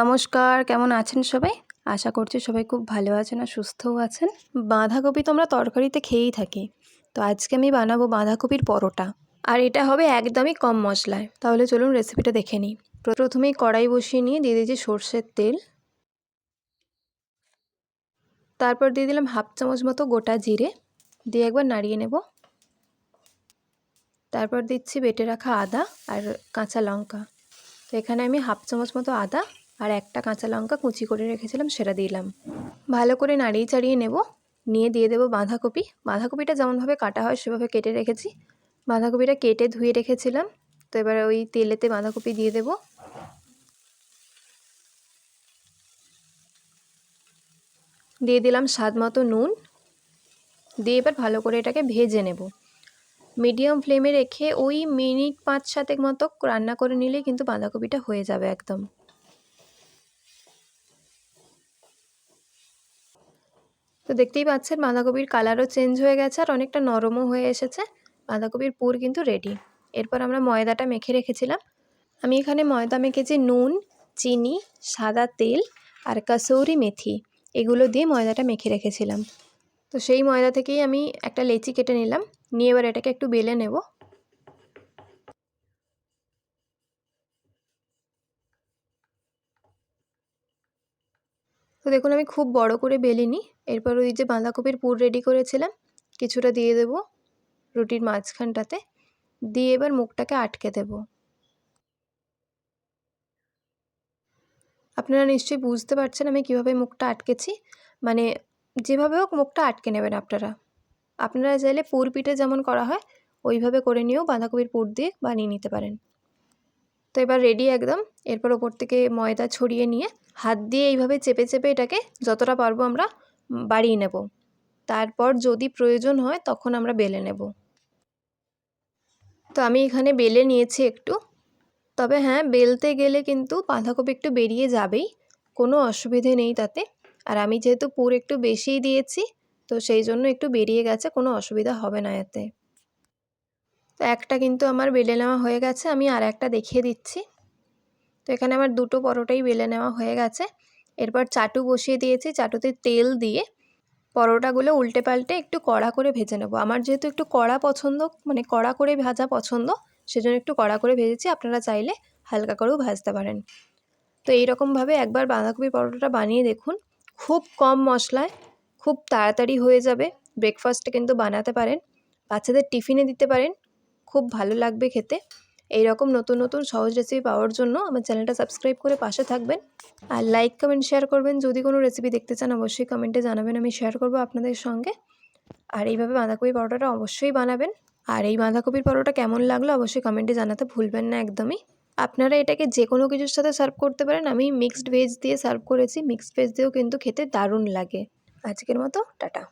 নমস্কার, কেমন আছেন সবাই? আশা করছি সবাই খুব ভালো আছেন আর সুস্থও আছেন। বাঁধাকপি তো আমরা তরকারিতে খেয়েই থাকি। তো আজকে আমি বানাবো বাঁধাকপির পরোটা। আর এটা হবে একদমই কম মশলায়। তাহলে চলুন রেসিপিটা দেখে নিই। প্রথমেই কড়াই বসিয়ে নিয়ে দিয়ে দিয়েছি সর্ষের তেল। তারপর দিয়ে দিলাম হাফ চামচ মতো গোটা জিরে। দিয়ে একবার নাড়িয়ে নেব। তারপর দিচ্ছি বেটে রাখা আদা আর কাঁচা লঙ্কা। তো এখানে আমি হাফ চামচ মতো আদা আর একটা কাঁচা লঙ্কা কুচি করে রেখেছিলাম, সেটা দিলাম। ভালো করে নাড়িয়ে চাড়িয়ে নেব। নিয়ে দিয়ে দেবো বাঁধাকপি। বাঁধাকপিটা যেমনভাবে কাটা হয়, সেভাবে কেটে রেখেছি। বাঁধাকপিটা কেটে ধুয়ে রেখেছিলাম। তো এবার ওই তেলেতে বাঁধাকপি দিয়ে দেব। দিয়ে দিলাম স্বাদ মতো নুন। দিয়ে এবার ভালো করে এটাকে ভেজে নেব। মিডিয়াম ফ্লেমে রেখে ওই মিনিট পাঁচ সাতেক মতো রান্না করে নিলেই কিন্তু বাঁধাকপিটা হয়ে যাবে একদম। তো দেখতেই পাচ্ছেন বাঁধাকপির কালারও চেঞ্জ হয়ে গেছে আর অনেকটা নরমও হয়ে এসেছে। বাঁধাকপির পুর কিন্তু রেডি এরপর আমরা ময়দাটা মেখে রেখেছিলাম। আমি এখানে ময়দা মেখেছি নুন, চিনি, সাদা তেল আর কাসৌরি মেথি। এগুলো দিয়ে ময়দাটা মেখে রেখেছিলাম। তো সেই ময়দা থেকেই আমি একটা লেচি কেটে নিলাম। নিয়ে এবার এটাকে একটু বেলে নেব। তো দেখুন, আমি খুব বড় করে বেলিনি এরপর ওই যে বাঁধাকপির পুর রেডি করেছিলাম, কিছুটা দিয়ে দেব রুটির মাঝখানটাতে। দিয়ে এবার মুখটাকে আটকে দেব। আপনারা নিশ্চয়ই বুঝতে পারছেন আমি কীভাবে মুখটা আটকেছি। মানে যেভাবে হোক মুখটা আটকে নেবেন আপনারা। আপনারা চাইলে পুর পিঠে যেমন করা হয়, ওইভাবে করে নিয়েও বাঁধাকপির পুর দিয়ে বানিয়ে নিতে পারেন। তো এবার রেডি একদম। এরপর ওপর থেকে ময়দা ছড়িয়ে নিয়ে হাত দিয়ে এইভাবে চেপে চেপে এটাকে যতটা পারব আমরা বাড়িয়ে নেব। তারপর যদি প্রয়োজন হয় তখন আমরা বেলে নেব। তো আমি এখানে বেলে নিয়েছি একটু। তবে হ্যাঁ বেলতে গেলে কিন্তু বাঁধাকপি একটু বেরিয়ে যাবেই। কোনো অসুবিধে নেই তাতে। আর আমি যেহেতু পুর একটু বেশিই দিয়েছি, তো সেই জন্য একটু বেরিয়ে গেছে, কোনো অসুবিধা হবে না এতে। তো একটা কিন্তু আমার বেলে নেওয়া হয়ে গেছে, আমি আর একটা দেখিয়ে দিচ্ছি। তো এখানে আমার দুটো পরোটাই বেলে নেওয়া হয়ে গেছে। এরপর চাটু বসিয়ে দিয়েছি, চাটুতে তেল দিয়ে পরোটাগুলো উল্টে পাল্টে একটু কড়া করে ভেজে নেব। আমার যেহেতু একটু কড়া পছন্দ মানে কড়া করে ভাজা পছন্দ, সেজন্য একটু কড়া করে ভেজেছি, আপনারা চাইলে হালকা করেও ভাজতে পারেন। তো এইরকমভাবে একবার বাঁধাকপির পরোটাটা বানিয়ে দেখুন, খুব কম মশলায়, খুব তাড়াতাড়ি হয়ে যাবে, ব্রেকফাস্টে কিন্তু বানাতে পারেন, বাচ্চাদের টিফিনে দিতে পারেন খুব ভালো লাগবে খেতে। এই রকম নতুন নতুন সহজ রেসিপি পাওয়ার জন্য আমার চ্যানেলটা সাবস্ক্রাইব করে পাশে থাকবেন। আর লাইক কমেন্ট শেয়ার করবেন। যদি কোনো রেসিপি দেখতে চান, অবশ্যই কমেন্টে জানাবেন। আমি শেয়ার করব আপনাদের সঙ্গে। আর এইভাবে বাঁধাকপি পরোটাটা অবশ্যই বানাবেন। আর এই বাঁধাকপির পরোটা কেমন লাগল, অবশ্যই কমেন্টে জানাতে ভুলবেন না একদমই। আপনারা এটাকে যে কোনো কিছুর সাথে সার্ভ করতে পারেন। আমি মিক্সড ভেজ দিয়ে সার্ভ করেছি। মিক্সড ভেজ দিয়েও কিন্তু খেতে দারুণ লাগে। আজকের মতো, টাটা।